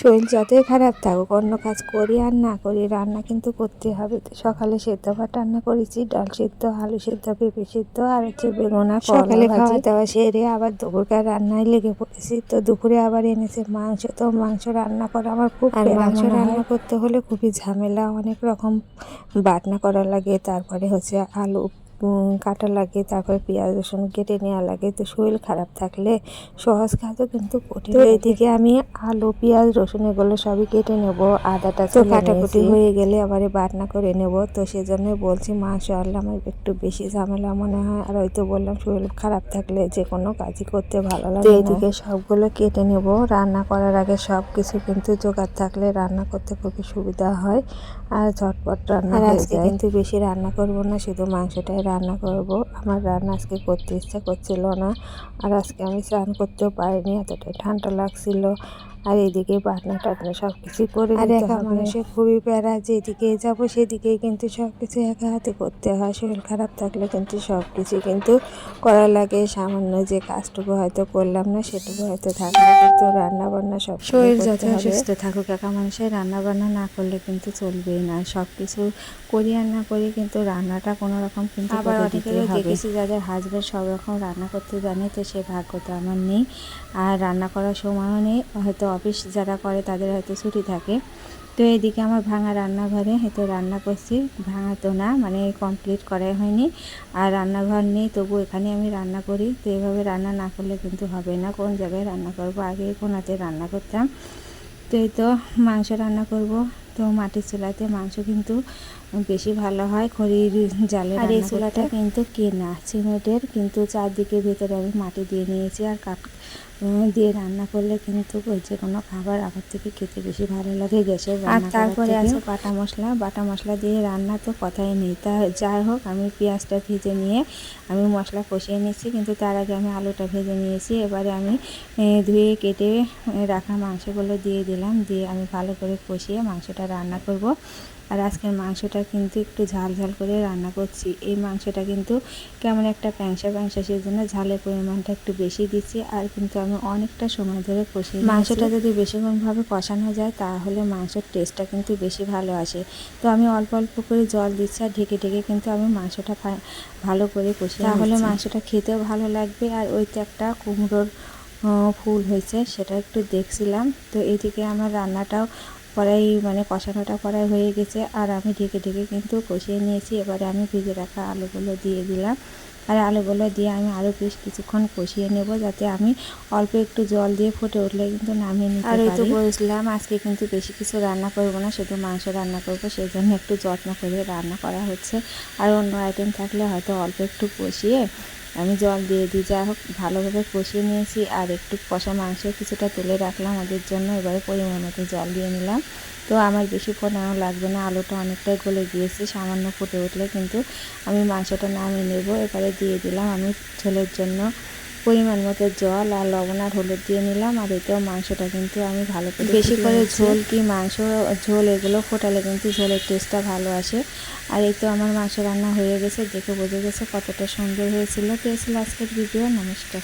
শরীর যতই খারাপ থাকুক অন্য কাজ করি আর না করি রান্না কিন্তু করতে হবে। তো সকালে সেদ্ধ ভাত রান্না করেছি ডাল সেদ্ধ আলু সেদ্ধ পেঁপে সেদ্ধ আর হচ্ছে বেগুনা সকালে খাওয়া দাওয়া সেরে আবার দুপুরকার রান্নায় লেগে পড়েছি। তো দুপুরে আবার এনেছে মাংস। তো মাংস রান্না করা আমার খুব আর মাংস রান্না করতে হলে খুবই ঝামেলা অনেক রকম বাটনা করা লাগে। তারপরে হচ্ছে আলু কাটা লাগে তারপরে পেঁয়াজ রসুন কেটে নেওয়া লাগে। তো শরীর খারাপ থাকলে সহজ কাজও কিন্তু কঠিন। তো এদিকে আমি আলু পেঁয়াজ রসুন এগুলো সবই কেটে নেব। আদাটা তো কাটাকুটি হয়ে গেলে আবার বাটনা করে নেব। তো সেজন্যই বলছি মাংস আনলে আমার একটু বেশি ঝামেলা মনে হয়। আর হয়তো বললাম শরীর খারাপ থাকলে যে কোনো কাজই করতে ভালো লাগে তো এদিকে সবগুলো কেটে নেব। রান্না করার আগে সব কিছু কিন্তু জোগাড় থাকলে রান্না করতে খুবই সুবিধা হয়। আর ঝটপট রান্না হয়ে আজকে যায়। কিন্তু বেশি রান্না করব না শুধু মাংসটাই রান্না করব। আমার রান্না আজকে করতে ইচ্ছা করছিল না। আর আজকে আমি স্নান করতেও পারিনি, এতটাই ঠান্ডা লাগছিল। আর এদিকে বাটনা টাটনা সব কিছু করে আর একা মানুষের খুবই প্যারা যেদিকে যাব সেদিকেই কিন্তু সব কিছু একা হাতে করতে হয়। শরীর খারাপ থাকলে কিন্তু সব কিছু কিন্তু করা লাগে। সামান্য যে কাজটুকু হয়তো করলাম না সেটুকু হয়তো থাকলে কিন্তু রান্না বান্না সব শরীর যত সুস্থ থাকুক একা মানুষের রান্না বান্না না করলে কিন্তু চলবেই না। সব কিছু করি আর না করি কিন্তু রান্নাটা কোনো রকম কিন্তু আবার করে অনেকেরও দেখেছি যাদের হাজবেন্ড সব রকম রান্না করতে জানে তো সে ভাগ্য তো আমার নেই। আর রান্না করার সময়ও নেই হয়তো অফিস যারা করে তাদের হয়তো ছুটি থাকে। তো এদিকে আমার ভাঙা রান্নাঘরে হয়তো রান্না করছি। ভাঙা তো না মানে কমপ্লিট করাই হয়নি। আর রান্নাঘর নেই, তবু এখানে আমি রান্না করি। তো এভাবে রান্না না করলে কিন্তু হবে না। কোন জায়গায় রান্না করব? আগে কোনাতে রান্না করতাম। তো এই তো মাংস রান্না করব। তো মাটির চুলাতে মাংস কিন্তু বেশি ভালো হয় খড়ির জালে আর এই চুলাটা কিন্তু কেনা সিমেন্টের কিন্তু চারদিকে ভেতরে আমি মাটি দিয়ে নিয়েছি আর কাঠ দিয়ে রান্না করলে কিন্তু ওই যে কোনো খাবার আবার থেকে খেতে বেশি ভালো লাগে গ্যাসের আর তারপরে আছে বাটা মশলা। বাটা মশলা দিয়ে রান্না তো কথাই নেই। তা যাই হোক আমি পেঁয়াজটা ভেজে নিয়ে আমি মশলা কষিয়ে নিয়েছি কিন্তু তার আগে আমি আলুটা ভেজে নিয়েছি। এবারে আমি ধুয়ে কেটে রাখা মাংসগুলো দিয়ে দিলাম। দিয়ে আমি ভালো করে কষিয়ে মাংসটা রান্না করব। আর আজকের মাংসটা কিন্তু একটু ঝাল ঝাল করে রান্না করছি। এই মাংসটা কিন্তু কেমন একটা প্যাংসা প্যাংসা সেই জন্য ঝালের পরিমাণটা একটু বেশি দিচ্ছি আর কিন্তু আমি অনেকটা সময় ধরে কষি মাংসটা যদি বেশিক্ষণভাবে কষানো যায় তাহলে মাংসের টেস্টটা কিন্তু বেশি ভালো আসে। তো আমি অল্প অল্প করে জল দিচ্ছি আর ঢেকে ঢেকে কিন্তু আমি মাংসটা ভালো করে কষি তাহলে মাংসটা খেতেও ভালো লাগবে আর ওই তো একটা কুমড়োর ফুল হয়েছে সেটা একটু দেখছিলাম। তো এদিকে আমার রান্নাটাও কড়াই মানে কষানোটা কড়াই হয়ে গেছে। আর আমি ঢেকে ঢেকে কিন্তু কষিয়ে নিয়েছি। এবারে আমি ভেজে রাখা আলুগুলো দিয়ে দিলাম। আর আলুগুলো দিয়ে আমি আরও বেশ কিছুক্ষণ কষিয়ে নেব যাতে আমি অল্প একটু জল দিয়ে ফুটে উঠলে কিন্তু নামিয়ে নিতে আর ওই তো বলছিলাম আজকে কিন্তু বেশি কিছু রান্না করব না শুধু মাংস রান্না করব সেই জন্য একটু যত্ন করে রান্না করা হচ্ছে। আর অন্য আইটেম থাকলে হয়তো অল্প একটু কষিয়ে আমি জল দিয়ে দিই। যা হোক, ভালোভাবে কষিয়ে নিয়েছি আর একটু কষা মাংস কিছুটা তুলে রাখলাম ওদের জন্য। এবারে পরিমাণ মতো জল দিয়ে নিলাম। তো আমার বেশি ফোটানো লাগবে না, আলুটা অনেকটাই গলে গিয়েছে, সামান্য ফুটে উঠলে কিন্তু আমি মাংসটা নামিয়ে নেব। এবারে দিয়ে দিলাম আমি ছেলের জন্য পরিমাণ মতো জল আর লবণ আর হলুদ দিয়ে নিলাম। আর এতেও মাংসটা কিন্তু আমি ভালো করে বেশি করে ঝোল কি মাংস ঝোল এগুলো ফোটালে কিন্তু ঝোলের টেস্টটা ভালো আসে। আর এই তো আমার মাংস রান্না হয়ে গেছে দেখে বোঝা গেছে কতটা সুন্দর হয়েছিল। তো আজকের ভিডিও নমস্কার।